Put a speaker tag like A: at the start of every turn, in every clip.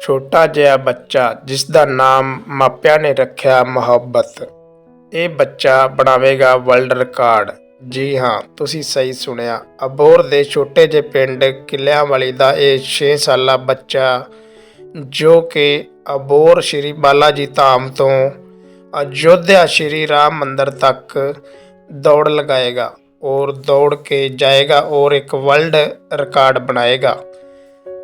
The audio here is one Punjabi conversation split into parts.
A: ਛੋਟਾ ਜਿਹਾ ਬੱਚਾ ਜਿਸ ਦਾ ਨਾਮ ਮਾਪਿਆਂ ਨੇ ਰੱਖਿਆ ਮੁਹੱਬਤ। ਇਹ ਬੱਚਾ ਬਣਾਵੇਗਾ ਵਰਲਡ ਰਿਕਾਰਡ। ਜੀ ਹਾਂ, ਤੁਸੀਂ ਸਹੀ ਸੁਣਿਆ। ਅਬੋਰ ਦੇ ਛੋਟੇ ਜਿਹੇ ਪਿੰਡ ਕਿੱਲਿਆਂ ਵਾਲੀ ਦਾ ਇਹ 6 ਸਾਲਾ ਬੱਚਾ, ਜੋ ਕਿ ਅਬੋਰ ਸ਼੍ਰੀ ਬਾਲਾ ਜੀ ਧਾਮ ਤੋਂ ਅਯੋਧਿਆ ਸ਼੍ਰੀ ਰਾਮ ਮੰਦਿਰ ਤੱਕ ਦੌੜ ਲਗਾਏਗਾ ਔਰ ਦੌੜ ਕੇ ਜਾਏਗਾ ਔਰ ਇੱਕ ਵਰਲਡ ਰਿਕਾਰਡ ਬਣਾਏਗਾ।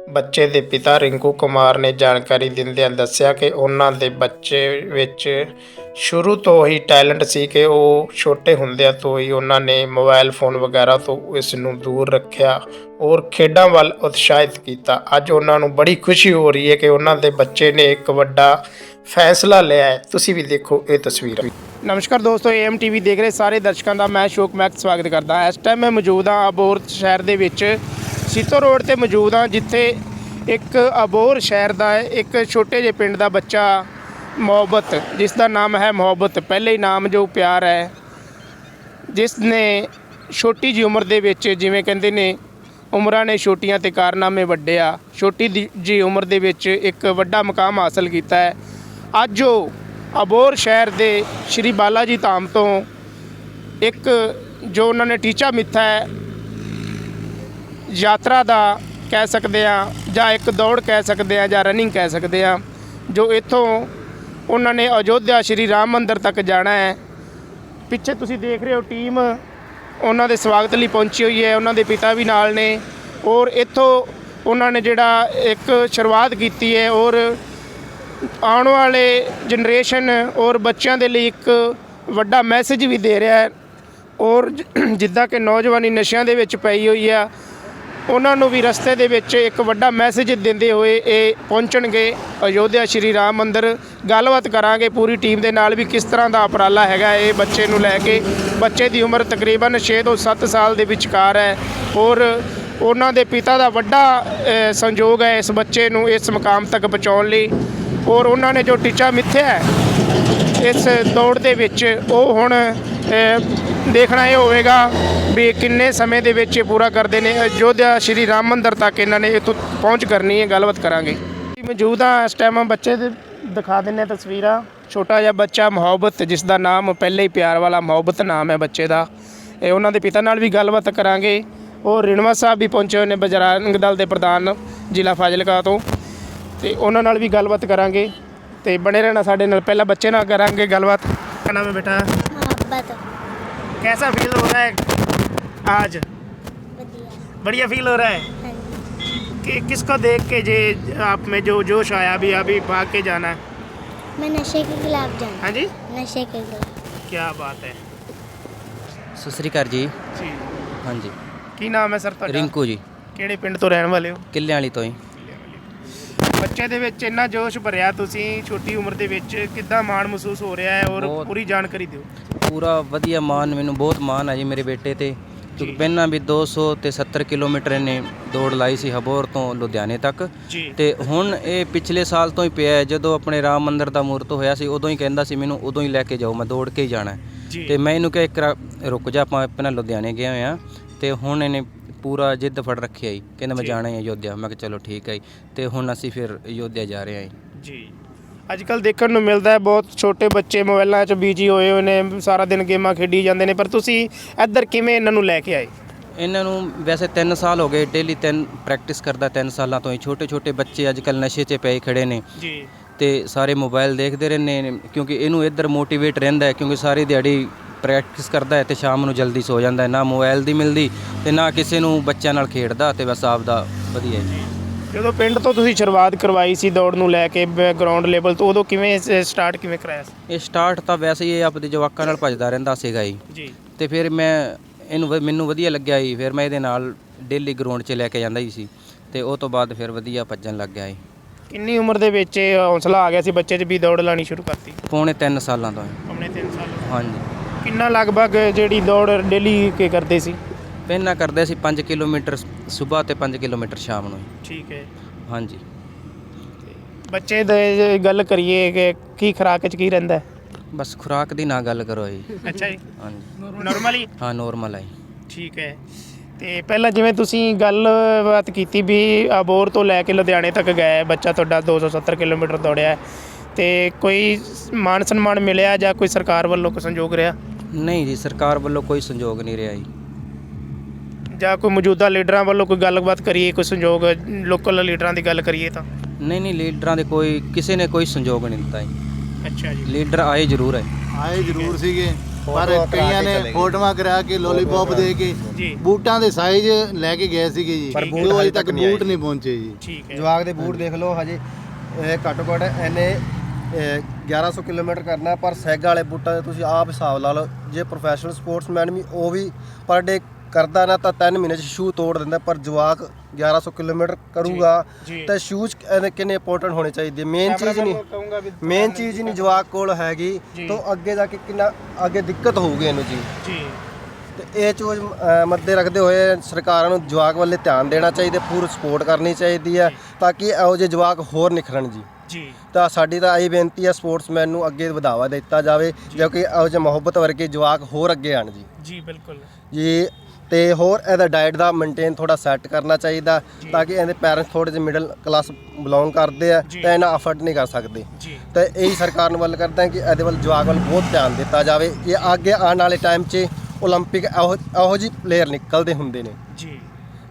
A: ਬੱਚੇ ਦੇ ਪਿਤਾ ਰਿੰਕੂ ਕੁਮਾਰ ਨੇ ਜਾਣਕਾਰੀ ਦਿੰਦਿਆਂ ਦੱਸਿਆ ਕਿ ਉਹਨਾਂ ਦੇ ਬੱਚੇ ਵਿੱਚ ਸ਼ੁਰੂ ਤੋਂ ਹੀ ਟੈਲੈਂਟ ਸੀ ਕਿ ਉਹ ਛੋਟੇ ਹੁੰਦਿਆਂ ਤੋਂ ਹੀ ਉਹਨਾਂ ਨੇ ਮੋਬਾਈਲ ਫੋਨ ਵਗੈਰਾ ਤੋਂ ਇਸ ਨੂੰ ਦੂਰ ਰੱਖਿਆ ਔਰ ਖੇਡਾਂ ਵੱਲ ਉਤਸ਼ਾਹਿਤ ਕੀਤਾ। ਅੱਜ ਉਹਨਾਂ ਨੂੰ ਬੜੀ ਖੁਸ਼ੀ ਹੋ ਰਹੀ ਹੈ ਕਿ ਉਹਨਾਂ ਦੇ ਬੱਚੇ ਨੇ ਇੱਕ ਵੱਡਾ ਫੈਸਲਾ ਲਿਆ ਹੈ। ਤੁਸੀਂ ਵੀ ਦੇਖੋ ਇਹ ਤਸਵੀਰ। ਨਮਸਕਾਰ ਦੋਸਤੋ ਏਐਮ ਟੀਵੀ ਦੇਖ ਰਹੇ ਸਾਰੇ ਦਰਸ਼ਕਾਂ ਦਾ ਮੈਂ ਸ਼ੋਕ ਮੈਕ ਸਵਾਗਤ ਕਰਦਾ। ਇਸ ਟਾਈਮ ਮੈਂ ਮੌਜੂਦ ਹਾਂ ਅਬੋਰ ਸ਼ਹਿਰ ਦੇ ਵਿੱਚ। ਸੀਤੋ ਰੋਡ ਤੇ ਮੌਜੂਦ ਹਾਂ, ਜਿੱਥੇ ਇੱਕ ਅਬੋਰ ਸ਼ਹਿਰ ਦਾ ਇੱਕ ਛੋਟੇ ਜਿਹੇ ਪਿੰਡ ਦਾ ਬੱਚਾ ਮੁਹੱਬਤ, ਜਿਸ ਦਾ ਨਾਮ ਹੈ ਮੁਹੱਬਤ, ਪਹਿਲੇ ਹੀ ਨਾਮ ਜੋ ਪਿਆਰ ਹੈ, ਜਿਸ ਨੇ ਛੋਟੀ ਜੀ ਉਮਰ ਦੇ ਵਿੱਚ ਜਿਵੇਂ ਕਹਿੰਦੇ ਨੇ, ਉਮਰਾਂ ਨੇ ਛੋਟੀਆਂ ਤੇ ਕਾਰਨਾਮੇ ਵੱਡੇ ਆ, ਛੋਟੀ ਦੀ- ਜੀ ਉਮਰ ਦੇ ਵਿੱਚ ਇੱਕ ਵੱਡਾ ਮਕਾਮ ਹਾਸਲ ਕੀਤਾ ਹੈ। ਅੱਜ ਉਹ ਅਬੋਰ ਸ਼ਹਿਰ ਦੇ ਸ਼੍ਰੀ ਬਾਲਾ ਜੀ ਧਾਮ ਤੋਂ ਇੱਕ ਜੋ ਉਹਨਾਂ ਨੇ ਟੀਚਾ ਮਿੱਥਾ ਹੈ ਯਾਤਰਾ ਦਾ ਕਹਿ ਸਕਦੇ ਆ ਜਾਂ ਇੱਕ ਦੌੜ ਕਹਿ ਸਕਦੇ ਆ ਜਾਂ ਰਨਿੰਗ ਕਹਿ ਸਕਦੇ ਆ ਜੋ ਇੱਥੋਂ ਉਹਨਾਂ ਨੇ ਅਯੋਧਿਆ ਸ਼੍ਰੀ ਰਾਮ ਮੰਦਿਰ ਤੱਕ ਜਾਣਾ ਹੈ। ਪਿੱਛੇ ਤੁਸੀਂ ਦੇਖ ਰਹੇ ਹੋ ਟੀਮ ਉਹਨਾਂ ਦੇ ਸਵਾਗਤ ਲਈ ਪਹੁੰਚੀ ਹੋਈ ਹੈ, ਉਹਨਾਂ ਦੇ ਪਿਤਾ ਵੀ ਨਾਲ ਨੇ ਔਰ ਇੱਥੋਂ ਉਹਨਾਂ ਨੇ ਜਿਹੜਾ ਇੱਕ ਸ਼ੁਰੂਆਤ ਕੀਤੀ ਹੈ ਔਰ ਆਉਣ ਵਾਲੇ ਜਨਰੇਸ਼ਨ ਔਰ ਬੱਚਿਆਂ ਦੇ ਲਈ ਇੱਕ ਵੱਡਾ ਮੈਸੇਜ ਵੀ ਦੇ ਰਿਹਾ ਹੈ ਔਰ ਜਿੱਦਾਂ ਕਿ ਨੌਜਵਾਨੀ ਨਸ਼ਿਆਂ ਦੇ ਵਿੱਚ ਪਈ ਹੋਈ ਆ ਉਹਨਾਂ ਨੂੰ ਵੀ ਰਸਤੇ ਦੇ ਵਿੱਚ ਇੱਕ ਵੱਡਾ ਮੈਸੇਜ ਦਿੰਦੇ ਹੋਏ ਇਹ ਪਹੁੰਚਣਗੇ। ਅਯੋਧਿਆ ਸ਼੍ਰੀ ਰਾਮ ਮੰਦਿਰ। ਗੱਲਬਾਤ ਕਰਾਂਗੇ ਪੂਰੀ ਟੀਮ ਦੇ ਨਾਲ ਵੀ ਕਿਸ ਤਰ੍ਹਾਂ ਦਾ ਉਪਰਾਲਾ ਹੈਗਾ ਇਹ ਬੱਚੇ ਨੂੰ ਲੈ ਕੇ। ਬੱਚੇ ਦੀ ਉਮਰ ਤਕਰੀਬਨ 6 ਤੋਂ 7 ਸਾਲ ਦੇ ਵਿਚਕਾਰ ਹੈ ਔਰ ਉਹਨਾਂ ਦੇ ਪਿਤਾ ਦਾ ਵੱਡਾ ਸੰਯੋਗ ਹੈ ਇਸ ਬੱਚੇ ਨੂੰ ਇਸ ਮੁਕਾਮ ਤੱਕ ਪਹੁੰਚਾਉਣ ਲਈ। ਔਰ ਉਹਨਾਂ ਨੇ ਜੋ ਟੀਚਾ ਮਿੱਥਿਆ ਹੈ ਇਸ ਦੌੜ ਦੇ ਵਿੱਚ ਉਹ ਹੁਣ ਦੇਖਣਾ ਇਹ ਹੋਵੇਗਾ ਵੀ ਕਿੰਨੇ ਸਮੇਂ ਦੇ ਵਿੱਚ ਇਹ ਪੂਰਾ ਕਰਦੇ ਨੇ। ਅਯੋਧਿਆ ਸ਼੍ਰੀ ਰਾਮ ਮੰਦਿਰ ਤੱਕ ਇਹਨਾਂ ਨੇ ਇੱਥੋਂ ਪਹੁੰਚ ਕਰਨੀ ਹੈ, ਗੱਲਬਾਤ ਕਰਾਂਗੇ। ਮੌਜੂਦ ਹਾਂ, ਇਸ ਟਾਈਮ ਬੱਚੇ ਦੇ ਦਿਖਾ ਦਿੰਨੇ ਤਸਵੀਰਾਂ। ਛੋਟਾ ਜਿਹਾ ਬੱਚਾ ਮੁਹੱਬਤ, ਜਿਸ ਦਾ ਨਾਮ ਪਹਿਲੇ ਹੀ ਪਿਆਰ ਵਾਲਾ ਮੁਹੱਬਤ ਨਾਮ ਹੈ ਬੱਚੇ ਦਾ। ਇਹ ਉਹਨਾਂ ਦੇ ਪਿਤਾ ਨਾਲ ਵੀ ਗੱਲਬਾਤ ਕਰਾਂਗੇ। ਉਹ ਰਿਣਵਾ ਸਾਹਿਬ ਵੀ ਪਹੁੰਚੇ ਹੋਏ ਨੇ ਬਜਰੰਗ ਦਲ ਦੇ ਪ੍ਰਧਾਨ ਜ਼ਿਲ੍ਹਾ ਫਾਜ਼ਿਲਕਾ ਤੋਂ। ਤੇ ਉਹਨਾਂ ਨਾਲ ਵੀ ਗੱਲਬਾਤ ਕਰਾਂਗੇ। ਤੇ ਬਣੇ ਰਹਿਣਾ ਸਾਡੇ ਨਾਲ ਪਹਿਲਾਂ ਬੱਚੇ ਨਾਲ ਕਰਾਂਗੇ ਗੱਲਬਾਤ क्या नाम है बेटा
B: मोहब्बत
A: कैसा फील हो रहा है आज
B: बढ़िया
A: बढ़िया फील हो रहा है
B: हाँ जी
A: कि किसको देख के जे आप में जो जोश आया अभी अभी भाग के जाना है
B: मैं नशे के खिलाफ जाऊँ
A: हाँ जी
B: नशे के खिलाफ
A: क्या बात है
C: ਸਤਿ ਸ੍ਰੀ ਅਕਾਲ ਜੀ
A: ਜੀ
C: ਹਾਂਜੀ
A: ਕੀ ਨਾਮ ਹੈ ਸਰ ਤੁਹਾਡਾ
C: ਰਿੰਕੂ ਜੀ
A: ਕਿਹੜੇ ਪਿੰਡ ਤੋਂ ਰਹਿਣ ਵਾਲੇ ਹੋ
C: ਕਿੱਲਿਆਂ ਵਾਲੀ ਤੋਂ ਹੀ
A: ਬੱਚੇ ਦੇ ਵਿੱਚ ਇੰਨਾ ਜੋਸ਼ ਭਰਿਆ ਤੁਸੀਂ ਛੋਟੀ ਉਮਰ ਦੇ ਵਿੱਚ ਕਿੱਦਾਂ ਮਾਣ ਮਹਿਸੂਸ ਹੋ ਰਿਹਾ ਹੈ ਔਰ
C: ਬਹੁਤ।
A: ਪੂਰੀ ਜਾਣਕਾਰੀ ਦਿਓ।
C: ਪੂਰਾ ਵਧੀਆ ਮਾਨ ਮੈਨੂੰ ਬਹੁਤ ਮਾਨ ਹੈ ਜੀ ਮੇਰੇ ਬੇਟੇ ਤੇ। ਕਿਉਂਕਿ ਪਹਿਲਾਂ ਵੀ 200 ਤੇ 70 ਕਿਲੋਮੀਟਰ ਇਹਨੇ ਦੌੜ ਲਾਈ ਸੀ ਹਬੋਰ ਤੋਂ ਲੁਧਿਆਣੇ ਤੱਕ।
A: ਜੀ।
C: ਤੇ ਹੁਣ ਇਹ ਪਿਛਲੇ ਸਾਲ ਤੋਂ ਹੀ ਪਿਆ ਹੈ ਜਦੋਂ ਆਪਣੇ ਰਾਮ ਮੰਦਿਰ ਦਾ ਮੂਰਤ ਹੋਇਆ ਸੀ ਉਦੋਂ ਹੀ ਕਹਿੰਦਾ ਸੀ ਮੈਨੂੰ ਉਦੋਂ ਹੀ ਲੈ ਕੇ ਜਾਓ ਮੈਂ ਦੌੜ ਕੇ ਹੀ ਜਾਣਾ ਹੈ।
A: ਜੀ।
C: ਤੇ ਮੈਂ ਇਹਨੂੰ ਕਿਹਾ ਇੱਕ ਰਾ- ਰੁਕ ਜਾ ਆਪਾਂ ਪਹਿਲਾਂ ਲੁਧਿਆਣੇ ਗਏ ਹੋਏ ਆ ਤੇ ਹੁਣ ਇਹਨੇ ਪੂਰਾ ਜਿੱਦ ਫੜ ਰੱਖਿਆ ਜੀ ਕਹਿੰਦਾ ਮੈਂ। ਜਾਣਾ ਹੀ ਹੈ ਅਯੋਧਿਆ। ਮੈਂ ਕਿਹਾ ਚਲੋ ਠੀਕ ਹੈ ਜੀ। ਤੇ ਹੁਣ ਅਸੀਂ ਫਿਰ ਅਯੋਧਿਆ ਜਾ ਰਹੇ ਹਾਂ ਜੀ।
A: ਜੀ। ਅੱਜ ਕੱਲ ਦੇਖਣ ਨੂੰ ਮਿਲਦਾ ਹੈ ਬਹੁਤ ਛੋਟੇ ਬੱਚੇ ਮੋਬਾਈਲਾਂ 'ਚ ਬੀਜੀ ਹੋਏ ਹੋਏ ਨੇ ਸਾਰਾ ਦਿਨ ਗੇਮਾਂ ਖੇਡੀ ਜਾਂਦੇ ਨੇ। ਪਰ ਤੁਸੀਂ ਇੱਧਰ ਕਿਵੇਂ ਇਹਨਾਂ ਨੂੰ ਲੈ ਕੇ ਆਏ?
C: ਇਹਨਾਂ ਨੂੰ ਵੈਸੇ 3 ਸਾਲ ਹੋ ਗਏ ਡੇਲੀ 3 ਪ੍ਰੈਕਟਿਸ ਕਰਦਾ 3 ਸਾਲਾਂ ਤੋਂ ਹੀ। ਛੋਟੇ ਛੋਟੇ ਬੱਚੇ ਅੱਜ ਕੱਲ ਨਸ਼ੇ 'ਚ ਪਏ ਖੜੇ ਨੇ।
A: ਜੀ।
C: ਤੇ ਸਾਰੇ ਮੋਬਾਈਲ ਦੇਖਦੇ ਰਹਿੰਦੇ ਨੇ ਕਿਉਂਕਿ ਇਹਨੂੰ ਇੱਧਰ ਮੋਟੀਵੇਟ ਰਹਿੰਦਾ ਹੈ ਕਿਉਂਕਿ ਸਾਰੀ ਦਿਹਾੜੀ ਪ੍ਰੈਕਟਿਸ ਕਰਦਾ ਹੈ ਤੇ ਸ਼ਾਮ ਨੂੰ ਜਲਦੀ ਸੋ ਜਾਂਦਾ ਹੈ। ਨਾ ਮੋਬਾਈਲ ਦੀ ਮਿਲਦੀ ਤੇ ਨਾ ਕਿਸੇ ਨੂੰ ਬੱਚਿਆਂ ਨਾਲ ਖੇਡਦਾ ਤੇ ਬਸ ਆਪਦਾ ਵਧੀਆ ਹੈ।
A: ਜਦੋਂ ਪਿੰਡ ਤੋਂ ਤੁਸੀਂ ਸ਼ੁਰੂਆਤ ਕਰਵਾਈ ਸੀ ਦੌੜ ਨੂੰ ਲੈ ਕੇ ਗਰਾਊਂਡ ਲੈਵਲ ਤੋਂ ਉਦੋਂ ਕਿਵੇਂ ਸਟਾਰਟ ਕਿਵੇਂ ਕਰਾਇਆ ਸੀ?
C: ਇਹ ਸਟਾਰਟ ਤਾਂ ਵੈਸੇ ਹੀ ਇਹ ਆਪਦੇ ਜਵਾਕਾਂ ਨਾਲ ਭੱਜਦਾ ਰਹਿੰਦਾ ਸੀਗਾ ਜੀ।
A: ਜੀ।
C: ਤੇ ਫਿਰ ਮੈਂ ਇਹਨੂੰ ਮੈਨੂੰ ਵਧੀਆ ਲੱਗਿਆ ਜੀ। ਫਿਰ ਮੈਂ ਇਹਦੇ ਨਾਲ ਡੇਲੀ ਗਰਾਊਂਡ 'ਚ ਲੈ ਕੇ ਜਾਂਦਾ ਹੀ ਸੀ ਤੇ ਉਹ ਤੋਂ ਬਾਅਦ ਫਿਰ ਵਧੀਆ ਭੱਜਣ ਲੱਗ ਗਿਆ ਜੀ।
A: ਕਿੰਨੀ ਉਮਰ ਦੇ ਵਿੱਚ ਹੌਸਲਾ ਆ ਗਿਆ ਸੀ ਬੱਚੇ 'ਚ ਵੀ ਦੌੜ ਲਾਣੀ ਸ਼ੁਰੂ ਕਰਤੀ?
C: ਪੌਣੇ 3 ਸਾਲਾਂ ਤੋਂ ਹੀ।
A: ਆਪਣੇ 3 ਸਾਲ।
C: ਹਾਂਜੀ।
A: ਕਿੰਨਾ ਲਗਭਗ ਜਿਹੜੀ ਦੌੜ ਡੇਲੀ ਕੇ ਕਰਦੇ ਸੀ?
C: ਪਹਿਲਾਂ ਕਰਦੇ ਸੀ 5 ਕਿਲੋਮੀਟਰ ਸਵੇਰ ਤੇ 5 ਕਿਲੋਮੀਟਰ ਸ਼ਾਮ ਨੂੰ
A: ਠੀਕ ਹੈ।
C: ਹਾਂਜੀ।
A: ਬੱਚੇ ਦੇ ਜੇ ਗੱਲ ਕਰੀਏ ਕਿ ਕੀ ਖੁਰਾਕ 'ਚ ਕੀ ਰਹਿੰਦਾ ਹੈ?
C: ਬਸ ਖੁਰਾਕ ਦੀ ਨਾ ਗੱਲ ਕਰੋ ਜੀ।
A: ਅੱਛਾ ਜੀ।
C: ਹਾਂਜੀ।
A: ਨਾਰਮਲੀ
C: ਹਾਂ? ਨੋਰਮਲ ਹੈ
A: ਠੀਕ ਹੈ। ਤੇ ਪਹਿਲਾਂ ਜਿਵੇਂ ਤੁਸੀਂ ਗੱਲਬਾਤ ਕੀਤੀ ਵੀ ਅਬੋਰ ਤੋਂ ਲੈ ਕੇ ਲੁਧਿਆਣੇ ਤੱਕ ਗਏ ਬੱਚਾ ਤੁਹਾਡਾ 270 ਕਿਲੋਮੀਟਰ ਦੌੜਿਆ ਹੈ। ਤੇ ਕੋਈ ਮਾਨ ਸਨਮਾਨ ਮਿਲਿਆ ਜਾਂ ਕੋਈ ਸਰਕਾਰ ਵੱਲੋਂ ਕੋਈ ਸੰਯੋਗ ਰਿਹਾ?
C: ਨਹੀਂ ਜੀ ਸਰਕਾਰ ਵੱਲੋਂ ਕੋਈ ਸੰਯੋਗ ਨਹੀਂ ਰਿਹਾ ਜੀ।
A: ਜਾਂ ਕੋਈ ਮੌਜੂਦਾ ਲੀਡਰਾਂ ਵੱਲੋਂ ਕੋਈ ਗੱਲਬਾਤ ਕਰੀਏ ਕੋਈ ਸੰਯੋਗ ਲੋਕਲ ਲੀਡਰਾਂ ਦੀ ਗੱਲ ਕਰੀਏ ਤਾਂ?
C: ਨਹੀਂ ਨਹੀਂ ਲੀਡਰਾਂ ਦੇ ਕੋਈ ਕਿਸੇ ਨੇ ਕੋਈ ਸੰਯੋਗ ਨਹੀਂ ਦਿੱਤਾ ਜੀ।
A: ਅੱਛਾ ਜੀ।
C: ਲੀਡਰ ਆਏ ਜ਼ਰੂਰ ਹੈ।
D: ਆਏ ਜ਼ਰੂਰ ਸੀਗੇ ਪਰ ਕਈਆਂ ਨੇ ਫੋਟੋਆਂ ਕਰਾ ਕੇ ਲੋਲੀਪੌਪ ਦੇ ਕੇ
A: ਜੀ।
D: ਬੂਟਾਂ ਦੇ ਸਾਈਜ਼ ਲੈ ਕੇ ਗਏ ਸੀਗੇ ਜੀ।
E: ਪਰ ਬੂਟ
D: ਜੋ
E: ਹਜੇ
D: ਅਜੇ ਤੱਕ ਬੂਟ। ਨਹੀਂ ਪਹੁੰਚੇ ਜੀ।
A: ਠੀਕ ਹੈ।
E: ਜਵਾਗ ਦੇ ਬੂਟ ਦੇਖ ਲਓ ਹਜੇ ਇਹ ਘੱਟੋ ਘੱਟ ਇਹ 1100 ਕਿਲੋਮੀਟਰ ਕਰਨਾ ਪਰ ਸੈਗ ਵਾਲੇ ਬੂਟਾਂ ਦੇ ਤੁਸੀਂ ਆਪ ਹਿਸਾਬ ਲਾ ਲਓ ਜੇ ਪ੍ਰੋਫੈਸ਼ਨਲ ਸਪੋਰਟਸਮੈਨ ਵੀ ਉਹ ਵੀ ਪਰ ਡੇ ਕਰਦਾ ਨਾ ਤਾਂ 3 ਮਹੀਨੇ ਚ ਸ਼ੂ ਤੋੜ ਦਿੰਦਾ ਪਰ ਜਵਾਕ 1100 ਕਿਲੋਮੀਟਰ ਕਰੂਗਾ। ਤਾਂ ਸ਼ੂਜ਼ ਕਿੰਨੇ ਇੰਪੋਰਟੈਂਟ ਹੋਣੇ ਚਾਹੀਦੇ? ਮੇਨ ਚੀਜ਼ ਨਹੀਂ ਮੇਨ ਚੀਜ਼ ਨਹੀਂ ਜਵਾਕ ਕੋਲ ਹੈਗੀ। ਤਾਂ ਅੱਗੇ ਜਾ ਕੇ ਕਿੰਨਾ ਅੱਗੇ ਦਿੱਕਤ ਹੋਊਗੀ ਇਹਨੂੰ ਜੀ।
A: ਜੀ।
E: ਤੇ ਇਹ ਚੀਜ਼ ਮੱਦੇ ਰੱਖਦੇ ਹੋਏ ਸਰਕਾਰਾਂ ਨੂੰ ਜਵਾਕ ਵੱਲੇ ਧਿਆਨ ਦੇਣਾ ਚਾਹੀਦਾ ਪੂਰੀ ਸਪੋਰਟ ਕਰਨੀ ਚਾਹੀਦੀ ਹੈ ਤਾਂ ਕਿ ਇਹੋ ਜਿਹੇ ਜਵਾਕ ਹੋਰ ਨਿਖਰਨ ਜੀ।
A: ਜੀ
E: ਤਾਂ ਸਾਡੀ ਤਾਂ ਇਹ ਬੇਨਤੀ ਹੈ ਸਪੋਰਟਸਮੈਨ ਨੂੰ ਅੱਗੇ ਵਧਾਵਾ ਦਿੱਤਾ ਜਾਵੇ ਜੋ ਕਿ ਇਹੋ ਜਿਹੇ ਮੁਹੱਬਤ ਵਰਗੇ ਜਵਾਕ ਹੋਰ ਅੱਗੇ ਆਣ ਜੀ
A: ਜੀ ਬਿਲਕੁਲ
E: ਜੀ ਤੇ ਹੋਰ ਇਹਦਾ ਡਾਈਟ ਦਾ ਮੇਨਟੇਨ ਥੋੜਾ ਸੈੱਟ ਕਰਨਾ ਚਾਹੀਦਾ ਤਾਂ ਕਿ ਇਹਦੇ ਪੈਰੈਂਟਸ ਥੋੜੇ ਜਿਹੇ ਮਿਡਲ ਕਲਾਸ ਬਿਲੋਂਗ ਕਰਦੇ ਆ
A: ਜੀ।
E: ਤਾਂ ਇਹਨਾਂ ਅਫਰਟ ਨਹੀਂ ਕਰ ਸਕਦੇ
A: ਜੀ
E: ਤੇ ਇਹੀ ਸਰਕਾਰ ਨੂੰ ਵੱਲ ਕਰਦਾ ਕਿ ਇਹਦੇ ਵੱਲ ਜਵਾਕ ਵੱਲ ਬਹੁਤ ਧਿਆਨ ਦਿੱਤਾ ਜਾਵੇ ਇਹ ਅੱਗੇ ਆਉਣ ਵਾਲੇ ਟਾਈਮ 'ਚ 올림픽 ਇਹੋ ਇਹੋ ਜਿਹੇ ਪਲੇਅਰ ਨਿਕਲਦੇ ਹੁੰਦੇ ਨੇ
A: ਜੀ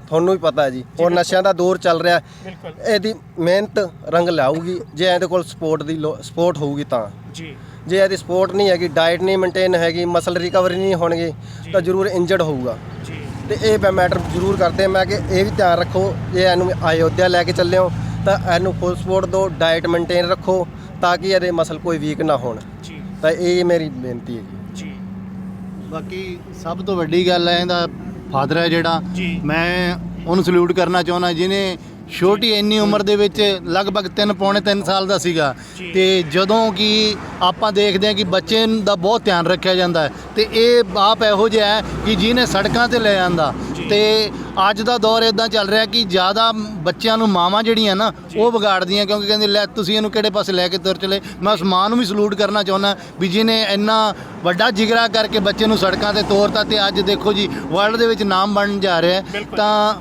E: ਤੁਹਾਨੂੰ ਵੀ ਪਤਾ ਹੈ ਜੀ। ਹੁਣ ਨਸ਼ਿਆਂ ਦਾ ਦੌਰ ਚੱਲ ਰਿਹਾ।
A: ਬਿਲਕੁਲ।
E: ਇਹਦੀ ਮਿਹਨਤ ਰੰਗ ਲਿਆਊਗੀ ਜੇ ਇਹਦੇ ਕੋਲ ਸਪੋਰਟ ਦੀ ਸਪੋਰਟ ਹੋਊਗੀ ਤਾਂ।
A: ਜੀ।
E: ਜੇ ਇਹਦੀ ਸਪੋਰਟ ਨਹੀਂ ਹੈਗੀ ਡਾਈਟ ਨਹੀਂ ਮੇਨਟੇਨ ਹੈਗੀ ਮਸਲ ਰਿਕਵਰੀ ਨਹੀਂ ਹੋਣਗੇ ਤਾਂ ਜ਼ਰੂਰ ਇੰਜਰਡ ਹੋਊਗਾ।
A: ਜੀ।
E: ਤੇ ਇਹ ਮੈਟਰ ਜ਼ਰੂਰ ਕਰਦੇ ਮੈਂ ਕਿ ਇਹ ਵੀ ਧਿਆਨ ਰੱਖੋ ਜੇ ਇਹਨੂੰ ਅਯੋਧਿਆ ਲੈ ਕੇ ਚੱਲੇ ਹੋ ਤਾਂ ਇਹਨੂੰ ਫੁੱਲ ਸਪੋਰਟ ਦਿਓ ਡਾਈਟ ਮੇਨਟੇਨ ਰੱਖੋ ਤਾਂ ਕਿ ਇਹਦੇ ਮਸਲ ਕੋਈ ਵੀਕ ਨਾ ਹੋਣ।
A: ਜੀ।
E: ਤਾਂ ਇਹ ਮੇਰੀ ਬੇਨਤੀ ਹੈ ਜੀ।
A: ਜੀ।
D: ਬਾਕੀ ਸਭ ਤੋਂ ਵੱਡੀ ਗੱਲ ਹੈ ਇਹਦਾ ਫਾਦਰ ਹੈ ਜਿਹੜਾ। ਮੈਂ ਉਹਨੂੰ ਸਲੂਟ ਕਰਨਾ ਚਾਹੁੰਦਾ ਜਿਹਨੇ ਛੋਟੀ ਇੰਨੀ ਉਮਰ ਦੇ ਵਿੱਚ ਲਗਭਗ 3 ਪੌਣੇ 3 ਸਾਲ ਦਾ ਸੀਗਾ। ਤੇ ਜਦੋਂ ਕਿ ਆਪਾਂ ਦੇਖਦੇ ਹਾਂ ਕਿ ਬੱਚੇ ਦਾ ਬਹੁਤ ਧਿਆਨ ਰੱਖਿਆ ਜਾਂਦਾ ਹੈ ਤੇ ਇਹ ਬਾਪ ਇਹੋ ਜਿਹਾ ਹੈ ਕਿ ਜਿਹਨੇ ਸੜਕਾਂ ਤੇ ਲੈ ਜਾਂਦਾ। ਤੇ ਅੱਜ ਦਾ ਦੌਰ ਇਦਾਂ ਚੱਲ ਰਿਹਾ ਕਿ ਜ਼ਿਆਦਾ ਬੱਚਿਆਂ ਨੂੰ ਮਾਵਾਂ ਜਿਹੜੀਆਂ ਨਾ ਉਹ ਵਿਗਾੜਦੀਆਂ ਕਿਉਂਕਿ ਕਹਿੰਦੇ ਲੈ ਤੁਸੀਂ ਇਹਨੂੰ ਕਿਹੜੇ ਪਾਸੇ ਲੈ ਕੇ ਤੁਰ ਚਲੇ? ਮੈਂ ਉਸ ਮਾਂ ਨੂੰ ਵੀ ਸਲੂਟ ਕਰਨਾ ਚਾਹੁੰਦਾ ਵੀ ਜਿਹਨੇ ਇੰਨਾ ਵੱਡਾ ਜਿਗਰਾ ਕਰਕੇ ਬੱਚੇ ਨੂੰ ਸੜਕਾਂ ਤੇ ਤੋਰਤਾ ਤੇ ਅੱਜ ਦੇਖੋ ਜੀ ਵਰਲਡ ਦੇ ਵਿੱਚ ਨਾਮ ਬਣਨ ਜਾ ਰਿਹਾ। ਤਾਂ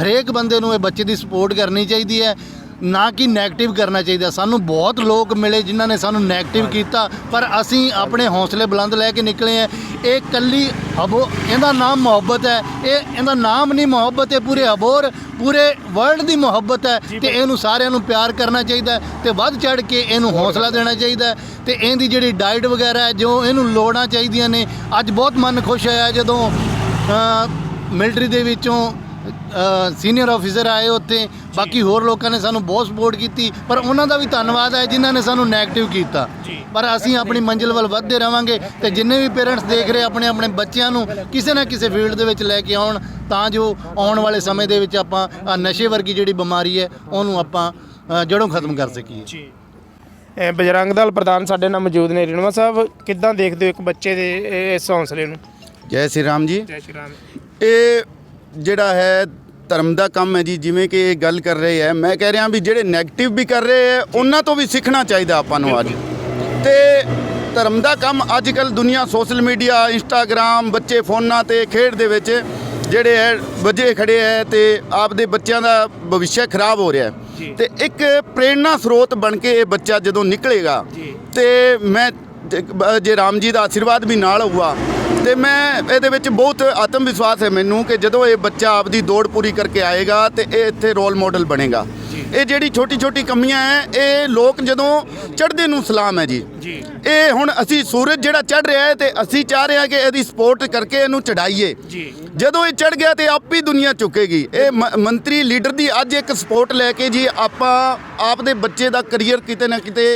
D: ਹਰੇਕ ਬੰਦੇ ਨੂੰ ਇਹ ਬੱਚੇ ਦੀ ਸਪੋਰਟ ਕਰਨੀ ਚਾਹੀਦੀ ਹੈ ਨਾ ਕਿ 네ਗੇਟਿਵ ਕਰਨਾ ਚਾਹੀਦਾ। ਸਾਨੂੰ ਬਹੁਤ ਲੋਕ ਮਿਲੇ ਜਿਨ੍ਹਾਂ ਨੇ ਸਾਨੂੰ 네ਗੇਟਿਵ ਕੀਤਾ ਪਰ ਅਸੀਂ ਆਪਣੇ ਹੌਸਲੇ ਬੁਲੰਦ ਲੈ ਕੇ ਨਿਕਲੇ ਆ ਇਹ ਕੱਲੀ ਹਬੋ ਇਹਦਾ ਨਾਮ ਮੁਹੱਬਤ ਹੈ। ਇਹ ਇਹਦਾ ਨਾਮ ਨਹੀਂ ਮੁਹੱਬਤ ਹੈ ਪੂਰੇ ਹਬੋਰ ਪੂਰੇ ਵਰਲਡ ਦੀ ਮੁਹੱਬਤ ਹੈ। ਤੇ ਇਹਨੂੰ ਸਾਰਿਆਂ ਨੂੰ ਪਿਆਰ ਕਰਨਾ ਚਾਹੀਦਾ ਤੇ ਵੱਧ ਚੜ ਕੇ ਇਹਨੂੰ ਹੌਸਲਾ ਦੇਣਾ ਚਾਹੀਦਾ ਤੇ ਇਹਦੀ ਜਿਹੜੀ ਡਾਈਟ ਵਗੈਰਾ ਹੈ ਜੋ ਇਹਨੂੰ ਲੋੜਾਂ ਚਾਹੀਦੀਆਂ ਨੇ ਅੱਜ ਬਹੁਤ ਮਨ ਖੁਸ਼ ਹੋਇਆ ਜਦੋਂ ਮਿਲਟਰੀ ਦੇ ਵਿੱਚੋਂ ਸੀਨੀਅਰ ਆਫੀਸਰ ਆਏ ਉੱਥੇ ਬਾਕੀ ਹੋਰ ਲੋਕਾਂ ਨੇ ਸਾਨੂੰ ਬਹੁਤ ਸਪੋਰਟ ਕੀਤੀ ਪਰ ਉਹਨਾਂ ਦਾ ਵੀ ਧੰਨਵਾਦ ਹੈ ਜਿਨ੍ਹਾਂ ਨੇ ਸਾਨੂੰ 네ਗੇਟਿਵ ਕੀਤਾ। ਪਰ ਅਸੀਂ ਆਪਣੀ ਮੰਜ਼ਿਲ ਵੱਲ ਵਧਦੇ ਰਵਾਂਗੇ ਤੇ ਜਿੰਨੇ ਵੀ ਪੇਰੈਂਟਸ ਦੇਖ ਰਹੇ ਆਪਣੇ ਆਪਣੇ ਬੱਚਿਆਂ ਨੂੰ ਕਿਸੇ ਨਾ ਕਿਸੇ ਫੀਲਡ ਦੇ ਵਿੱਚ ਲੈ ਕੇ ਆਉਣ ਤਾਂ ਜੋ ਆਉਣ ਵਾਲੇ ਸਮੇਂ ਦੇ ਵਿੱਚ ਆਪਾਂ ਨਸ਼ੇ ਵਰਗੀ ਜਿਹੜੀ ਬਿਮਾਰੀ ਹੈ ਉਹਨੂੰ ਆਪਾਂ ਜੜੋਂ ਖਤਮ ਕਰ ਸਕੀਏ।
A: ਜੀ। ਬਜਰੰਗ ਦਲ ਪ੍ਰਧਾਨ ਸਾਡੇ ਨਾਲ ਮੌਜੂਦ ਨੇ ਰਣਵਾ ਸਾਹਿਬ ਕਿੱਦਾਂ ਦੇਖਦੇ ਹੋ ਇੱਕ ਬੱਚੇ ਦੇ ਇਸ ਹੌਸਲੇ ਨੂੰ?
F: ਜੈ ਸ਼੍ਰੀ ਰਾਮ ਜੀ।
A: ਜੈ ਸ਼੍ਰੀ ਰਾਮ।
F: ਇਹ ਜਿਹੜਾ ਹੈ ਧਰਮ ਦਾ ਕੰਮ ਹੈ ਜੀ ਜਿਵੇਂ ਕਿ ਇਹ ਗੱਲ ਕਰ ਰਹੇ ਹੈ ਮੈਂ ਕਹਿ ਰਿਹਾ ਵੀ ਜਿਹੜੇ 네ਗੇਟਿਵ ਵੀ ਕਰ ਰਹੇ ਹੈ ਉਹਨਾਂ ਤੋਂ ਵੀ ਸਿੱਖਣਾ ਚਾਹੀਦਾ ਆਪਾਂ ਨੂੰ ਅੱਜ ਤੇ ਧਰਮ ਦਾ ਕੰਮ ਅੱਜ ਕੱਲ ਦੁਨੀਆ ਸੋਸ਼ਲ ਮੀਡੀਆ ਇੰਸਟਾਗ੍ਰam ਬੱਚੇ ਫੋਨਾਂ ਤੇ ਖੇਡ ਦੇ ਵਿੱਚ ਜਿਹੜੇ ਹੈ ਵਜੇ ਖੜੇ ਹੈ ਤੇ ਆਪਦੇ ਬੱਚਿਆਂ ਦਾ ਭਵਿੱਖ ਖਰਾਬ ਹੋ ਰਿਹਾ। ਹੈ ਤੇ ਇੱਕ ਪ੍ਰੇਰਣਾ ਸਰੋਤ ਬਣ ਕੇ ਇਹ ਬੱਚਾ ਜਦੋਂ ਨਿਕਲੇਗਾ। ਤੇ ਮੈਂ ਜੇ ਰਾਮ ਜੀ ਦਾ ਆਸ਼ੀਰਵਾਦ ਵੀ ਨਾਲ ਹੋਊਗਾ ਤੇ ਮੈਂ ਇਹਦੇ ਵਿੱਚ ਬਹੁਤ ਆਤਮ ਵਿਸ਼ਵਾਸ ਹੈ ਮੈਨੂੰ ਕਿ ਜਦੋਂ ਇਹ ਬੱਚਾ ਆਪਦੀ ਦੌੜ ਪੂਰੀ ਕਰਕੇ ਆਏਗਾ ਤੇ ਇਹ ਇੱਥੇ ਰੋਲ ਮਾਡਲ ਬਣੇਗਾ। ਇਹ ਜਿਹੜੀ ਛੋਟੀ ਛੋਟੀ ਕਮੀਆਂ ਹੈ ਇਹ ਲੋਕ ਜਦੋਂ ਚੜ੍ਹਦੇ ਨੂੰ ਸਲਾਮ ਹੈ ਜੀ। ਇਹ ਹੁਣ ਅਸੀਂ ਸੂਰਜ ਜਿਹੜਾ ਚੜ ਰਿਹਾ ਹੈ ਤੇ ਅਸੀਂ ਚਾਹ ਰਹੇ ਹਾਂ ਕਿ ਇਹਦੀ ਸਪੋਰਟ ਕਰਕੇ ਇਹਨੂੰ ਚੜਾਈਏ
A: ਜੀ।
F: ਜਦੋਂ ਇਹ ਚੜ ਗਿਆ ਤੇ ਆਪ ਹੀ ਦੁਨੀਆ ਚੁੱਕੇਗੀ ਇਹ ਮੰਤਰੀ ਲੀਡਰ ਦੀ ਅੱਜ ਇੱਕ ਸਪੋਰਟ ਲੈ ਕੇ ਜੀ ਆਪਾਂ ਆਪਦੇ ਬੱਚੇ ਦਾ ਕੈਰੀਅਰ ਕਿਤੇ ਨਾ ਕਿਤੇ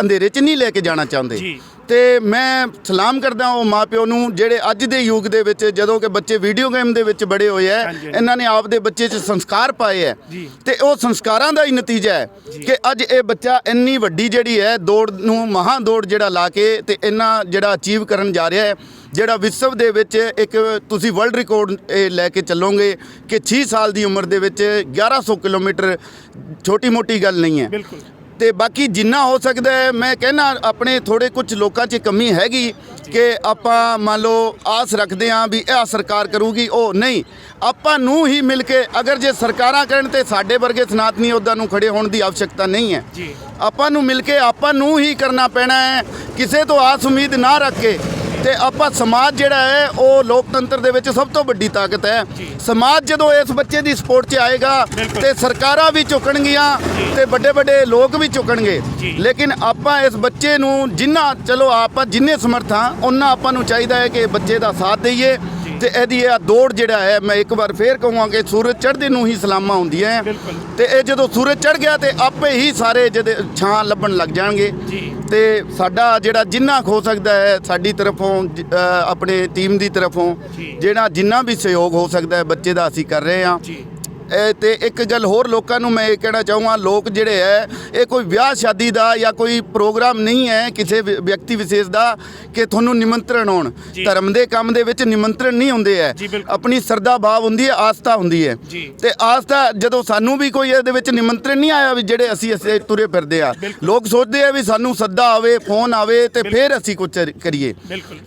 F: ਅੰਧੇਰੇ 'ਚ ਨਹੀਂ ਲੈ ਕੇ ਜਾਣਾ ਚਾਹੁੰਦੇ। ਤੇ ਮੈਂ ਸਲਾਮ ਕਰਦਾ ਉਹ ਮਾਪਿਓ ਨੂੰ ਜਿਹੜੇ ਅੱਜ ਦੇ ਯੁੱਗ ਦੇ ਵਿੱਚ ਜਦੋਂ ਕਿ ਬੱਚੇ ਵੀਡੀਓ ਗੇਮ ਦੇ ਵਿੱਚ ਬੜੇ ਹੋਏ ਐ। ਇਹਨਾਂ ਨੇ ਆਪਦੇ ਬੱਚੇ 'ਚ ਸੰਸਕਾਰ ਪਾਏ ਐ। ਤੇ ਉਹ ਸੰਸਕਾਰਾਂ ਦਾ ਹੀ ਨਤੀਜਾ ਹੈ ਕਿ ਅੱਜ ਇਹ ਬੱਚਾ ਇੰਨੀ ਵੱਡੀ ਜਿਹੜੀ ਹੈ ਦੌੜ ਨੂੰ ਮਹਾਂ ਦੌੜ ਜਿਹੜਾ ਲਾ ਕੇ ਤੇ ਇੰਨਾ ਜਿਹੜਾ ਅਚੀਵ ਕਰਨ ਜਾ ਰਿਹਾ ਹੈ ਜਿਹੜਾ ਵਿਸ਼ਵ ਦੇ ਵਿੱਚ ਇੱਕ ਤੁਸੀਂ ਵਰਲਡ ਰਿਕਾਰਡ ਇਹ ਲੈ ਕੇ ਚੱਲੋਗੇ ਕਿ 6 ਸਾਲ ਦੀ ਉਮਰ ਦੇ ਵਿੱਚ 1100 ਕਿਲੋਮੀਟਰ ਛੋਟੀ ਮੋਟੀ ਗੱਲ ਨਹੀਂ ਹੈ
A: ਬਿਲਕੁਲ
F: ਤੇ ਬਾਕੀ ਜਿੰਨਾ ਹੋ ਸਕਦਾ ਹੈ ਮੈਂ ਕਹਿਣਾ ਆਪਣੇ ਥੋੜੇ ਕੁਝ ਲੋਕਾਂ 'ਚ ਕਮੀ ਹੈਗੀ ਕਿ ਆਪਾਂ ਮੰਨ ਲਓ ਆਸ ਰੱਖਦੇ ਆਂ ਵੀ ਇਹ ਸਰਕਾਰ ਕਰੂਗੀ ਉਹ ਨਹੀਂ। ਆਪਾਂ ਨੂੰ ਹੀ ਮਿਲ ਕੇ ਅਗਰ ਜੇ ਸਰਕਾਰਾਂ ਕਰਨ ਤੇ ਸਾਡੇ ਵਰਗੇ ਸਨਾਤਨੀ ਉਹਦਾਂ ਨੂੰ ਖੜੇ ਹੋਣ ਦੀ ਆਵਸ਼ਕਤਾ ਨਹੀਂ ਹੈ। ਆਪਾਂ ਨੂੰ ਮਿਲ ਕੇ ਆਪਾਂ ਨੂੰ ਹੀ ਕਰਨਾ ਪੈਣਾ ਹੈ ਕਿਸੇ ਤੋਂ ਆਸ ਉਮੀਦ ਨਾ ਰੱਖ ਕੇ ਤੇ ਆਪਾਂ ਸਮਾਜ ਜਿਹੜਾ ਹੈ ਉਹ ਲੋਕਤੰਤਰ ਦੇ ਵਿੱਚ ਸਭ ਤੋਂ ਵੱਡੀ ਤਾਕਤ ਹੈ। ਸਮਾਜ ਜਦੋਂ ਇਸ ਬੱਚੇ ਦੀ ਸਪੋਰਟ 'ਚ ਆਏਗਾ ਤੇ ਸਰਕਾਰਾਂ ਵੀ ਝੁਕਣਗੀਆਂ ਤੇ ਵੱਡੇ ਵੱਡੇ ਲੋਕ ਵੀ ਝੁਕਣਗੇ ਲੇਕਿਨ ਆਪਾਂ ਇਸ ਬੱਚੇ ਨੂੰ ਜਿੰਨਾ ਚਲੋ ਆਪਾਂ ਜਿੰਨੇ ਸਮਰਥ ਉਹਨਾਂ ਆਪਾਂ ਨੂੰ ਚਾਹੀਦਾ ਹੈ ਕਿ ਬੱਚੇ ਦਾ ਸਾਥ ਦਈਏ। ਤੇ ਇਹਦੀ ਇਹ ਦੌੜ ਜਿਹੜਾ ਹੈ ਮੈਂ ਇੱਕ ਵਾਰ ਫੇਰ ਕਹੂੰਗਾ ਕਿ ਸੂਰਜ ਚੜ੍ਹਦੇ ਨੂੰ ਹੀ ਸਲਾਮਾਂ ਹੁੰਦੀਆਂ ਹੈ ਤੇ ਇਹ ਜਦੋਂ ਸੂਰਜ ਚੜ੍ਹ ਗਿਆ ਤੇ ਆਪੇ ਹੀ ਸਾਰੇ ਜਦੇ ਛਾਂ ਲੱਭਣ ਲੱਗ ਜਾਣਗੇ। ਤੇ ਸਾਡਾ ਜਿਹੜਾ ਜਿੰਨਾ ਹੋ ਸਕਦਾ ਹੈ ਸਾਡੀ ਤਰਫੋਂ ਆਪਣੇ ਟੀਮ ਦੀ ਤਰਫੋਂ ਜਿਹੜਾ ਜਿੰਨਾ ਵੀ ਸਹਿਯੋਗ ਹੋ ਸਕਦਾ ਹੈ ਬੱਚੇ ਦਾ ਅਸੀਂ ਕਰ ਰਹੇ ਹਾਂ। ਤੇ ਇੱਕ ਗੱਲ ਹੋਰ ਲੋਕਾਂ ਨੂੰ ਮੈਂ ਇਹ ਕਹਿਣਾ ਚਾਹੂੰਗਾ ਲੋਕ ਜਿਹੜੇ ਹੈ ਇਹ ਕੋਈ ਵਿਆਹ ਸ਼ਾਦੀ ਦਾ ਜਾਂ ਕੋਈ ਪ੍ਰੋਗਰਾਮ ਨਹੀਂ ਹੈ ਕਿਸੇ ਵਿਅਕਤੀ ਵਿਸ਼ੇਸ਼ ਦਾ ਕਿ ਤੁਹਾਨੂੰ ਨਿਮੰਤਰਣ ਹੋਣ ਧਰਮ ਦੇ ਕੰਮ ਦੇ ਵਿੱਚ ਨਿਮੰਤਰਣ ਨਹੀਂ ਹੁੰਦੇ ਹੈ। ਆਪਣੀ ਸਰਦਾ ਭਾਵ ਹੁੰਦੀ ਹੈ ਆਸਥਾ ਹੁੰਦੀ ਹੈ। ਤੇ ਆਸਥਾ ਜਦੋਂ ਸਾਨੂੰ ਵੀ ਕੋਈ ਇਹਦੇ ਵਿੱਚ ਨਿਮੰਤਰਣ ਨਹੀਂ ਆਇਆ ਵੀ ਜਿਹੜੇ ਅਸੀਂ ਅਸੀਂ ਤੁਰੇ ਫਿਰਦੇ ਆ ਲੋਕ ਸੋਚਦੇ ਆ ਵੀ ਸਾਨੂੰ ਸੱਦਾ ਆਵੇ ਫੋਨ ਆਵੇ ਤੇ ਫਿਰ ਅਸੀਂ ਕੁਝ ਕਰੀਏ।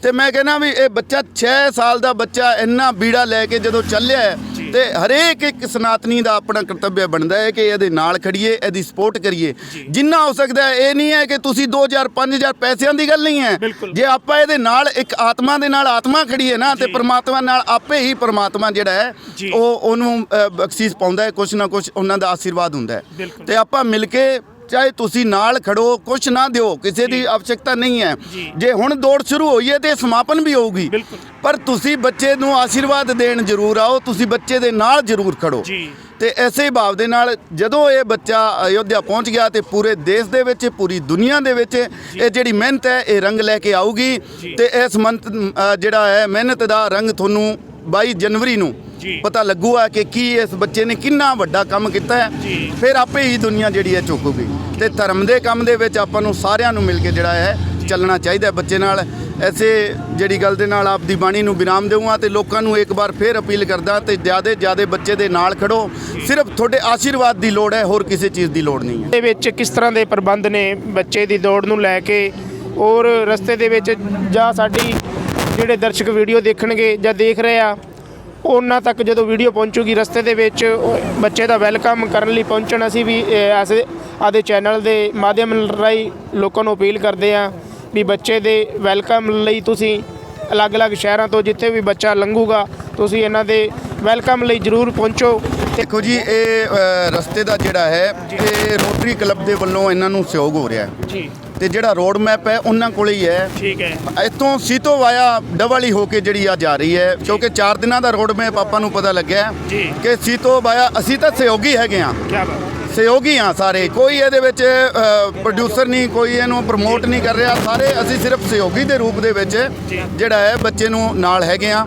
F: ਤੇ ਮੈਂ ਕਹਿੰਦਾ ਵੀ ਇਹ ਬੱਚਾ 6 ਸਾਲ ਦਾ ਬੱਚਾ ਇੰਨਾ ਬੀੜਾ ਲੈ ਕੇ ਜਦੋਂ ਚੱਲਿਆ ਤੇ ਹਰੇਕ ਇੱਕ ਸਨਾਤਨੀ ਦਾ ਆਪਣਾ ਕਰਤੱਵ ਬਣਦਾ ਹੈ ਕਿ ਇਹਦੇ ਨਾਲ ਖੜੀਏ ਇਹਦੀ ਸਪੋਰਟ ਕਰੀਏ। ਜਿੰਨਾ ਹੋ ਸਕਦਾ ਹੈ ਇਹ ਨਹੀਂ ਹੈ ਕਿ ਤੁਸੀਂ 2000 5000 ਪੈਸਿਆਂ ਦੀ ਗੱਲ ਨਹੀਂ ਹੈ। ਜੇ ਆਪਾਂ ਇਹਦੇ ਨਾਲ ਇੱਕ ਆਤਮਾ ਦੇ ਨਾਲ ਆਤਮਾ ਖੜੀਏ ਨਾ ਤੇ ਪ੍ਰਮਾਤਮਾ ਨਾਲ ਆਪੇ ਹੀ ਪ੍ਰਮਾਤਮਾ ਜਿਹੜਾ ਹੈ ਉਹ ਉਹਨੂੰ ਬਖਸ਼ੀਸ਼ ਪਾਉਂਦਾ ਹੈ ਕੁਛ ਨਾ ਕੁਛ ਉਹਨਾਂ ਦਾ ਆਸ਼ੀਰਵਾਦ ਹੁੰਦਾ ਹੈ। ਤੇ ਆਪਾਂ ਮਿਲ ਕੇ ਚਾਹੇ ਤੁਸੀਂ ਨਾਲ ਖੜੋ ਕੁਛ ਨਾ ਦਿਓ ਕਿਸੇ ਦੀ ਆਵਸ਼ਕਤਾ ਨਹੀਂ ਹੈ। ਜੇ। ਹੁਣ ਦੌੜ ਸ਼ੁਰੂ ਹੋਈ ਹੈ ਤੇ ਸਮਾਪਨ ਵੀ ਹੋਊਗੀ। ਪਰ ਤੁਸੀਂ ਬੱਚੇ ਨੂੰ ਆਸ਼ੀਰਵਾਦ ਦੇਣ ਜ਼ਰੂਰ ਆਓ ਤੁਸੀਂ ਬੱਚੇ ਦੇ ਨਾਲ ਜ਼ਰੂਰ ਖੜੋ। ਤੇ ਐਸੇ ਭਾਵ ਦੇ ਨਾਲ ਜਦੋਂ ਇਹ ਬੱਚਾ ਅਯੋਧਿਆ ਪਹੁੰਚ ਗਿਆ ਤੇ ਪੂਰੇ ਦੇਸ਼ ਦੇ ਵਿੱਚ ਪੂਰੀ ਦੁਨੀਆ ਦੇ ਵਿੱਚ ਇਹ ਜਿਹੜੀ ਮਿਹਨਤ ਹੈ ਇਹ ਰੰਗ ਲੈ ਕੇ ਆਊਗੀ। ਤੇ ਇਸ ਮੰਤ ਜਿਹੜਾ ਹੈ ਮਿਹਨਤ ਦਾ ਰੰਗ ਤੁਹਾਨੂੰ 22 ਜਨਵਰੀ ਨੂੰ ਪਤਾ ਲੱਗੂਗਾ ਕਿ ਕੀ ਇਸ ਬੱਚੇ ਨੇ ਕਿੰਨਾ ਵੱਡਾ ਕੰਮ ਕੀਤਾ ਹੈ। ਫਿਰ ਆਪੇ ਹੀ ਦੁਨੀਆ ਜਿਹੜੀ ਹੈ ਝੁਕੂਗੀ ਤੇ ਧਰਮ ਦੇ ਕੰਮ ਦੇ ਵਿੱਚ ਆਪਾਂ ਨੂੰ ਸਾਰਿਆਂ ਨੂੰ ਮਿਲ ਕੇ ਜਿਹੜਾ ਹੈ ਚੱਲਣਾ ਚਾਹੀਦਾ ਹੈ ਬੱਚੇ ਨਾਲ। ਐਸੇ ਜਿਹੜੀ ਗੱਲ ਦੇ ਨਾਲ ਆਪਦੀ ਬਾਣੀ ਨੂੰ ਵਿਰਾਮ ਦੇਵਾਂ ਤੇ ਲੋਕਾਂ ਨੂੰ ਇੱਕ ਵਾਰ ਫੇਰ ਅਪੀਲ ਕਰਦਾ ਤੇ ਜ਼ਿਆਦਾ ਜ਼ਿਆਦਾ ਬੱਚੇ ਦੇ ਨਾਲ ਖੜੋ। ਸਿਰਫ ਤੁਹਾਡੇ ਆਸ਼ੀਰਵਾਦ ਦੀ ਲੋੜ ਹੈ ਹੋਰ ਕਿਸੇ ਚੀਜ਼ ਦੀ ਲੋੜ ਨਹੀਂ ਹੈ।
A: ਦੇ ਵਿੱਚ ਕਿਸ ਤਰ੍ਹਾਂ ਦੇ ਪ੍ਰਬੰਧ ਨੇ ਬੱਚੇ ਦੀ ਦੌੜ ਨੂੰ ਲੈ ਕੇ ਔਰ ਰਸਤੇ ਦੇ ਵਿੱਚ ਜਾਂ ਸਾਡੀ ਜਿਹੜੇ ਦਰਸ਼ਕ ਵੀਡੀਓ ਦੇਖਣਗੇ ਜਾਂ ਦੇਖ ਰਹੇ ਆ ਉਹਨਾਂ ਤੱਕ ਜਦੋਂ ਵੀਡੀਓ ਪਹੁੰਚੂਗੀ ਰਸਤੇ ਦੇ ਵਿੱਚ ਬੱਚੇ ਦਾ ਵੈਲਕਮ ਕਰਨ ਲਈ ਪਹੁੰਚਣ ਅਸੀਂ ਵੀ ਐਸੇ ਆਦੇ ਚੈਨਲ ਦੇ ਮਾਧਿਅਮ ਰਾਹੀਂ ਲੋਕਾਂ ਨੂੰ ਅਪੀਲ ਕਰਦੇ ਆ ਵੀ ਬੱਚੇ ਦੇ ਵੈਲਕਮ ਲਈ ਤੁਸੀਂ ਅਲੱਗ-ਅਲੱਗ ਸ਼ਹਿਰਾਂ ਤੋਂ ਜਿੱਥੇ ਵੀ ਬੱਚਾ ਲੰਘੂਗਾ ਤੁਸੀਂ ਇਹਨਾਂ ਦੇ ਵੈਲਕਮ ਲਈ ਜ਼ਰੂਰ ਪਹੁੰਚੋ।
F: ਦੇਖੋ ਜੀ ਇਹ ਰਸਤੇ ਦਾ ਜਿਹੜਾ ਹੈ ਇਹ ਰੋਟਰੀ ਕਲੱਬ ਦੇ ਵੱਲੋਂ ਇਹਨਾਂ ਨੂੰ ਸਹਿਯੋਗ ਹੋ ਰਿਹਾ ਹੈ।
A: ਜੀ।
F: ਤੇ ਜਿਹੜਾ ਰੋਡ ਮੈਪ ਹੈ ਉਹਨਾਂ ਕੋਲੇ ਹੀ ਹੈ।
A: ਠੀਕ ਹੈ।
F: ਇੱਥੋਂ ਸੀਤੋ ਵਾਇਆ ਡਵਲੀ ਹੋ ਕੇ ਜਿਹੜੀ ਆ ਜਾ ਰਹੀ ਹੈ ਕਿਉਂਕਿ 4 ਦਿਨਾਂ ਦਾ ਰੋਡ ਮੈਪ ਆਪਾਂ ਨੂੰ ਪਤਾ ਲੱਗਿਆ। ਕਿ ਸੀਤੋ ਵਾਇਆ ਅਸੀਂ ਤਾਂ ਸਹਿਯੋਗੀ ਹੈਗੇ ਆ
A: ਕੀ ਬਾਤ
F: ਸਹਿਯੋਗੀ ਆ ਸਾਰੇ। ਕੋਈ ਇਹਦੇ ਵਿੱਚ ਪ੍ਰੋਡਿਊਸਰ ਨਹੀਂ ਕੋਈ ਇਹਨੂੰ ਪ੍ਰਮੋਟ ਨਹੀਂ ਕਰ ਰਿਹਾ। ਸਾਰੇ ਅਸੀਂ ਸਿਰਫ ਸਹਿਯੋਗੀ ਦੇ ਰੂਪ ਦੇ ਵਿੱਚ ਜਿਹੜਾ ਹੈ ਬੱਚੇ ਨੂੰ ਨਾਲ ਹੈਗੇ ਆ।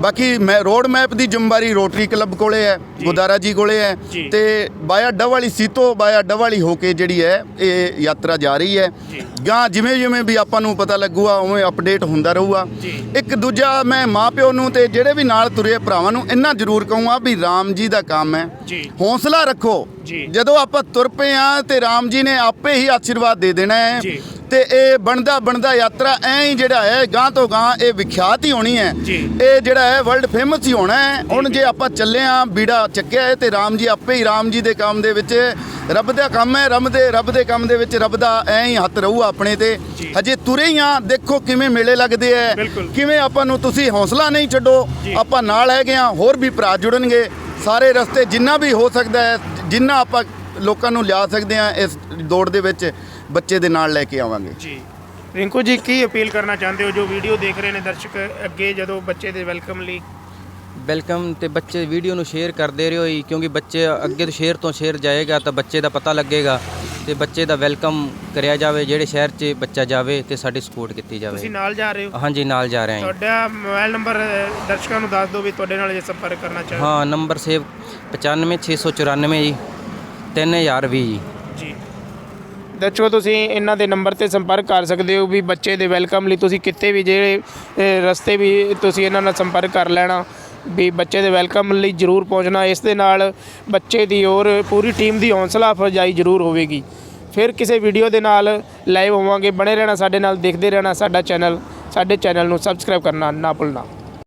F: ਬਾਕੀ ਮੈਂ ਰੋਡ ਮੈਪ ਦੀ ਜ਼ਿੰਮੇਵਾਰੀ ਰੋਟਰੀ ਕਲੱਬ ਕੋਲੇ ਹੈ ਗੁਦਾਰਾ ਜੀ ਕੋਲੇ ਹੈ। ਤੇ ਬਾਇਆ ਡਵਾਲੀ ਸੀਤੋ ਬਾਇਆ ਡਵਾਲੀ ਹੋ ਕੇ ਜਿਹੜੀ ਹੈ ਇਹ ਯਾਤਰਾ ਜਾ ਰਹੀ ਹੈ। ਗਾਂ ਜਿਵੇਂ ਜਿਵੇਂ ਵੀ ਆਪਾਂ ਨੂੰ ਪਤਾ ਲੱਗੂਗਾ ਉਵੇਂ ਅਪਡੇਟ ਹੁੰਦਾ ਰਹੂਗਾ। ਇੱਕ ਦੂਜਾ ਮੈਂ ਮਾਪਿਓ ਨੂੰ ਤੇ ਜਿਹੜੇ ਵੀ ਨਾਲ ਤੁਰੇ ਭਰਾਵਾਂ ਨੂੰ ਇੰਨਾ ਜ਼ਰੂਰ ਕਹੂੰਗਾ ਵੀ ਰਾਮ ਜੀ ਦਾ ਕੰਮ ਹੈ। ਹੌਸਲਾ ਰੱਖੋ।
A: ਜੀ।
F: ਜਦੋਂ ਆਪਾਂ ਤੁਰ ਪਏ ਆ ਤੇ ਰਾਮ ਜੀ ਨੇ ਆਪੇ ਹੀ ਆਸ਼ੀਰਵਾਦ ਦੇ ਦੇਣਾ ਹੈ। ਤੇ ਇਹ ਬਣਦਾ ਬਣਦਾ ਯਾਤਰਾ ਐਂ ਹੀ ਜਿਹੜਾ ਹੈ ਗਾਂ ਤੋਂ ਗਾਂ ਇਹ ਵਿਖਿਆਤ ਹੀ ਹੋਣੀ ਹੈ। ਇਹ ਜਿਹੜਾ ਹੈ ਵਰਲਡ ਫੇਮਸ ਹੀ ਹੋਣਾ ਹੈ। ਹੁਣ ਜੇ। ਆਪਾਂ ਚੱਲੇ ਆ ਬੀੜਾ ਚੱਕਿਆ ਹੈ ਤੇ ਰਾਮ ਜੀ ਆਪੇ ਹੀ ਰਾਮ ਜੀ ਦੇ ਕੰਮ ਦੇ ਵਿੱਚ ਰੱਬ ਦਾ ਕੰਮ ਹੈ ਰੱਬ ਦੇ ਰੱਬ ਦੇ ਕੰਮ ਦੇ ਵਿੱਚ ਰੱਬ ਦਾ ਐਂ ਹੀ ਹੱਥ ਰਹੂ ਆਪਣੇ ਤੇ। ਹਜੇ ਤੁਰੇ ਹੀ ਆ ਦੇਖੋ ਕਿਵੇਂ ਮੇਲੇ ਲੱਗਦੇ ਐ। ਕਿਵੇਂ ਆਪਾਂ ਨੂੰ ਤੁਸੀਂ ਹੌਸਲਾ ਨਹੀਂ ਛੱਡੋ ਆਪਾਂ ਨਾਲ ਹੈਗੇ ਆ ਹੋਰ ਵੀ ਭਰਾ ਜੁੜਨਗੇ। ਸਾਰੇ ਰਸਤੇ ਜਿੰਨਾ ਵੀ ਹੋ ਸਕਦਾ ਹੈ, ਜਿੰਨਾ ਆਪਾਂ ਲੋਕਾਂ ਨੂੰ ਲਿਆ ਸਕਦੇ ਆ ਇਸ ਦੌੜ ਦੇ ਵਿੱਚ, ਬੱਚੇ ਦੇ ਨਾਲ ਲੈ ਕੇ ਆਵਾਂਗੇ।
A: ਜੀ। ਰਿੰਕੂ ਜੀ, ਕੀ ਅਪੀਲ ਕਰਨਾ ਚਾਹੁੰਦੇ ਹੋ? ਜੋ ਵੀਡੀਓ ਦੇਖ ਰਹੇ ਨੇ ਦਰਸ਼ਕ, ਅੱਗੇ ਜਦੋਂ ਬੱਚੇ ਦੇ ਵੈਲਕਮ ਲਈ
C: ਵੈਲਕਮ ਤੇ ਬੱਚੇ ਵੀਡੀਓ ਨੂੰ ਸ਼ੇਅਰ ਕਰਦੇ ਰਹੋ ਜੀ ਕਿਉਂਕਿ ਬੱਚੇ ਅੱਗੇ ਤੋਂ ਸ਼ੇਅਰ ਤੋਂ ਸ਼ੇਅਰ ਜਾਏਗਾ ਤਾਂ ਬੱਚੇ ਦਾ ਪਤਾ ਲੱਗੇਗਾ ਤੇ ਬੱਚੇ ਦਾ ਵੈਲਕਮ ਕਰਿਆ ਜਾਵੇ ਜਿਹੜੇ ਸ਼ਹਿਰ 'ਚ ਬੱਚਾ ਜਾਵੇ ਤੇ ਸਾਡੀ ਸਪੋਰਟ ਕੀਤੀ
A: ਤੁਸੀਂ
C: ਜਾਵੇ
A: ਨਾਲ ਜਾ ਰਹੇ ਹੋ?
C: ਹਾਂਜੀ ਨਾਲ ਜਾ ਰਹੇ ਹਾਂ ਜੀ।
A: ਤੁਹਾਡਾ ਮੋਬਾਈਲ ਨੰਬਰ ਦਰਸ਼ਕਾਂ ਨੂੰ ਦੱਸ ਦਿਓ ਵੀ ਤੁਹਾਡੇ ਨਾਲ ਜੇ ਸੰਪਰਕ ਕਰਨਾ ਚਾਹੋ
C: ਹਾਂ। ਨੰਬਰ ਸੇਵ 95694 ਜੀ 3020 ਜੀ।
A: ਜੀ। ਦਰਸ਼ਕੋ ਤੁਸੀਂ ਇਹਨਾਂ ਦੇ ਨੰਬਰ ਤੇ ਸੰਪਰਕ ਕਰ ਸਕਦੇ ਹੋ ਵੀ ਬੱਚੇ ਦੇ ਵੈਲਕਮ ਲਈ ਤੁਸੀਂ ਕਿਤੇ ਵੀ ਜਿਹੜੇ ਰਸਤੇ ਵੀ ਤੁਸੀਂ ਇਹਨਾਂ ਨਾਲ ਸੰਪਰਕ ਕਰ ਲੈਣਾ। ਵੀ ਬੱਚੇ ਦੇ ਵੈਲਕਮ ਲਈ ਜ਼ਰੂਰ ਪਹੁੰਚਣਾ, ਇਸ ਦੇ ਨਾਲ ਬੱਚੇ ਦੀ ਔਰ ਪੂਰੀ ਟੀਮ ਦੀ ਹੌਸਲਾ ਅਫਜ਼ਾਈ ਜ਼ਰੂਰ ਹੋਵੇਗੀ। ਫਿਰ ਕਿਸੇ ਵੀਡੀਓ ਦੇ ਨਾਲ ਲਾਈਵ ਹੋਵਾਂਗੇ, ਬਣੇ ਰਹਿਣਾ ਸਾਡੇ ਨਾਲ, ਦੇਖਦੇ ਰਹਿਣਾ ਸਾਡਾ ਚੈਨਲ, ਸਾਡੇ ਚੈਨਲ ਨੂੰ ਸਬਸਕ੍ਰਾਈਬ ਕਰਨਾ ਨਾ ਭੁੱਲਣਾ।